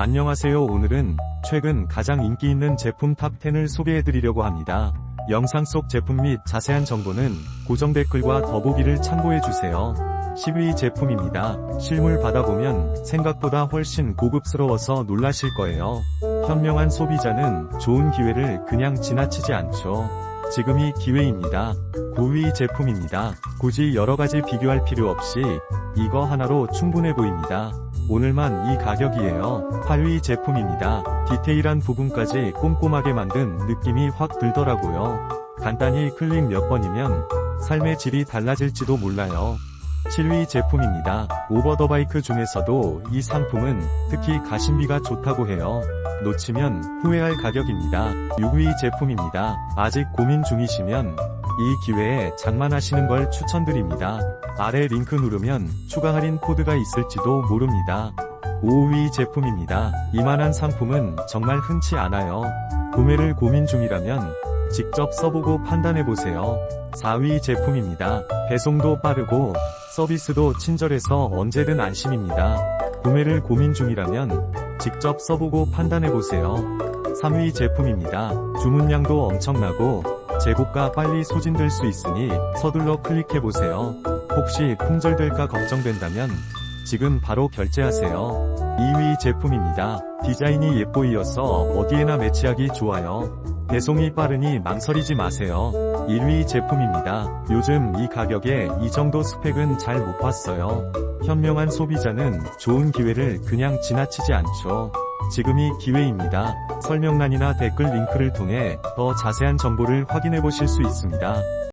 안녕하세요 오늘은 최근 가장 인기 있는 제품 탑10을 소개해드리려고 합니다. 영상 속 제품 및 자세한 정보는 고정 댓글과 더보기를 참고해주세요. 10위 제품입니다. 실물 받아보면 생각보다 훨씬 고급스러워서 놀라실 거예요. 현명한 소비자는 좋은 기회를 그냥 지나치지 않죠. 지금이 기회입니다. 9위 제품입니다. 굳이 여러가지 비교할 필요 없이 이거 하나로 충분해 보입니다. 오늘만 이 가격이에요. 8위 제품입니다. 디테일한 부분까지 꼼꼼하게 만든 느낌이 확 들더라고요. 간단히 클릭 몇 번이면 삶의 질이 달라질지도 몰라요. 7위 제품입니다. 오버더바이크 중에서도 이 상품은 특히 가심비가 좋다고 해요. 놓치면 후회할 가격입니다. 6위 제품입니다. 아직 고민 중이시면 이 기회에 장만하시는 걸 추천드립니다. 아래 링크 누르면 추가 할인 코드가 있을지도 모릅니다. 5위 제품입니다. 이만한 상품은 정말 흔치 않아요. 구매를 고민 중이라면 직접 써보고 판단해보세요. 4위 제품입니다. 배송도 빠르고 서비스도 친절해서 언제든 안심입니다. 구매를 고민 중이라면 직접 써보고 판단해보세요. 3위 제품입니다. 주문량도 엄청나고 재고가 빨리 소진될 수 있으니 서둘러 클릭해보세요. 혹시 품절될까 걱정된다면 지금 바로 결제하세요. 2위 제품입니다. 디자인이 예뻐이어서 어디에나 매치하기 좋아요. 배송이 빠르니 망설이지 마세요. 1위 제품입니다. 요즘 이 가격에 이 정도 스펙은 잘 못 봤어요. 현명한 소비자는 좋은 기회를 그냥 지나치지 않죠. 지금이 기회입니다. 설명란이나 댓글 링크를 통해 더 자세한 정보를 확인해 보실 수 있습니다.